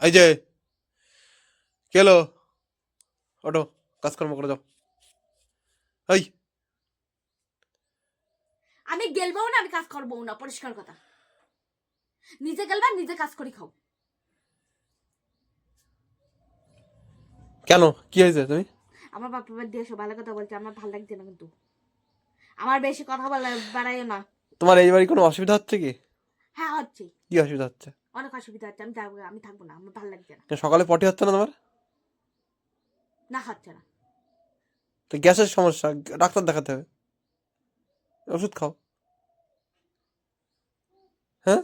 এই যে কেলো? ওটো কাজকর্ম করে যাও। এই। আমি গেলবো না আমি কাজ করব না পরিষ্কার কথা। নিজে গেলবা নিজে কাজ করি খাও। কেন? কি হয়েছে তুমি? আমার বাপা দিয়ে এসো ভালো কথা বলছে আমার ভালো লাগছে না কিন্তু। আমার বেশি কথা বলে বাড়াইও না। তোমার এই বাড়ি কোনো অসুবিধা হচ্ছে কি? হ্যাঁ হচ্ছে। কি অসুবিধা হচ্ছে? অনেক অসুবিধা হচ্ছে আমি যাব আমি থাকব না আমার ভালো লাগছে না। সকালে পটি হচ্ছে না তোমার? না হচ্ছে না। তো গ্যাসের সমস্যা ডাক্তার দেখাতে হবে। ওষুধ খাও। হ্যাঁ?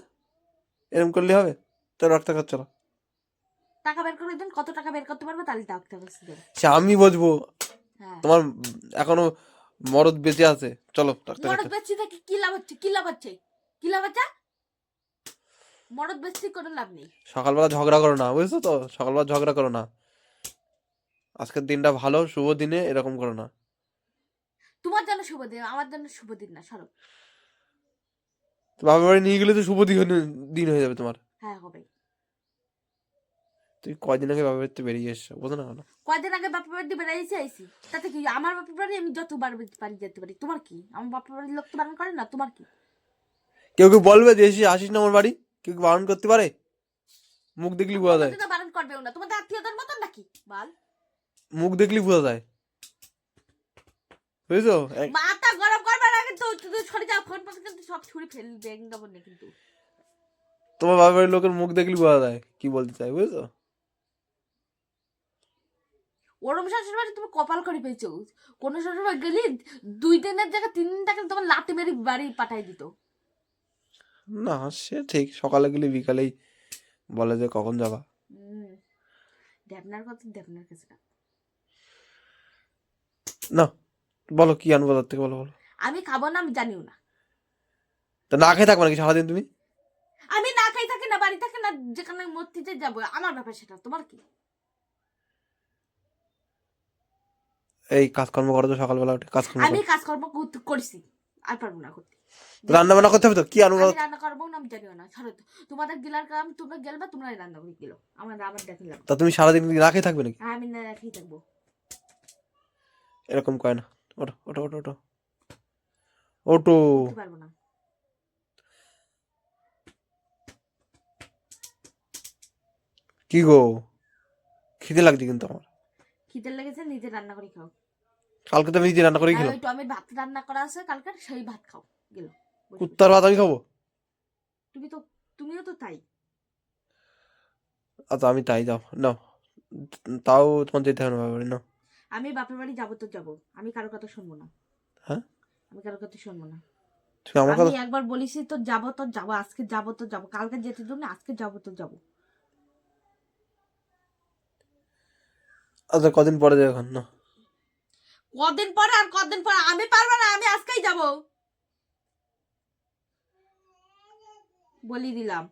এরকম করলে হবে? তো ডাক্তার খাচ্ছ না টাকা বের করে দিন কত টাকা বের করতে পারবে তাহলে ডাক্তার কাছে দেবে সে আমি বুঝব। হ্যাঁ। তোমার এখনও মরদ বেঁচে আছে। চলো ডাক্তার মরদ বেচছি থেকে কি লাভ হচ্ছে কি লাভ হচ্ছে? কি লাভ হচ্ছে? মরদ বেচছি করে লাভ নেই। সকালবেলা ঝগড়া করো না বুঝছ তো? সকালবেলা ঝগড়া করো না। আজকের দিনটা ভালো শুভ দিনে এরকম করো না। তোমার জন্য শুভ দিন আমার জন্য শুভ দিন না সরব তো বাবার বাড়ি নিয়ে গেলে তো শুভ দিন দিন হয়ে যাবে তোমার। হ্যাঁ হবে তুই কয়দিন আগে বাবার বাড়িতে বেরিয়ে এসছো বোঝো না কয়দিন আগে বাপের বাড়ি এসে আইসি তাতে কি আমার বাপের বাড়ি আমি যতবার পারি যেতে পারি তোমার কি? আমার বাপের বাড়ির লোক তো বারণ করে না তোমার কি? কেউ কেউ বলবে যে এসে আসিস না আমার বাড়ি? কেউ বারণ করতে পারে? মুখ দেখলি বোঝা যায়। তো বারণ করবেও না। তোমাদের আত্মীয়দের মতন নাকি? বল। মুখ দেখলি বোঝা যায়। বুঝছ? মাথা গরম করবে না কিন্তু তুই সরে যাও। ফোন পাশে কিন্তু সব ছুরি ফেলবে একদম না কিন্তু। তোমার বাবার লোকের মুখ দেখলি বোঝা যায় কি বলতে চাই বুঝছ? ওরম শাশুড়ি বাড়ি তুমি কপাল করে পেয়েছ। কোনো শ্বশুর বাড়ি গেলি দুই দিনের জায়গায় তিন দিন থাকলে তোমার লাঠি মেরে বাড়ি পাঠাই দিত। না সে ঠিক। সকালে গেলে বিকালেই বলে যে কখন যাবা। দেবনার কথা দেবনার কাছে না। না বলো কি আনব তার থেকে বলো বলো। আমি খাব না আমি জানিও না। তা না খেয়ে থাকব নাকি সারাদিন তুমি? আমি না খাই থাকি না বাড়ি থাকি না যেখানে মূর্তিতে যাব। আমার ব্যাপার সেটা তোমার কি? এই কাজকর্ম করো তো সকালবেলা উঠে কাজকর্ম আমি কাজকর্ম করেছি আর পারব না করতে। রান্না বান্না করতে হবে তো? কি আমি রান্না করব না আমি জানিও না ছাড়ো তোমাদের গিলার কাম তোমরা গেলবা তোমরা রান্না করে গেলো। আমার আবার দেখিলাম তা তুমি সারাদিন না থাকবে নাকি? আমি না রাখি থাকব। এরকম কয় না। ওটো ওটো ওটো ওটো ওটো পারব না। কি গো? খিদে লাগছে কিন্তু আমার। খিদে লেগেছে নিজে রান্না করে খাও। কালকে তো আমি নিজে রান্না করে খেলাম। টমের ভাত রান্না করা আছে কালকে সেই ভাত খাও। গেল। কুত্তার ভাত আমি খাব? তুমি তো তুমিও তো তাই। আচ্ছা আমি তাই নাও। তাও তোমার যেতে হবে না বাবার আমি বাপের বাড়ি যাব তো যাব। আমি কারও কথা শুনব না। হ্যাঁ? আমি কারও কথা শুনব না। আমার কথা একবার বলিসি তো যাব তো যাব আজকে যাব তো যাব। কালকে যেতে দেবো না আজকে যাব তো যাব। আচ্ছা কদিন পরে যাও এখন? না কদিন পরে আর কদিন পরে? আমি পারব না আমি আজকেই যাব। বলি দিলাম।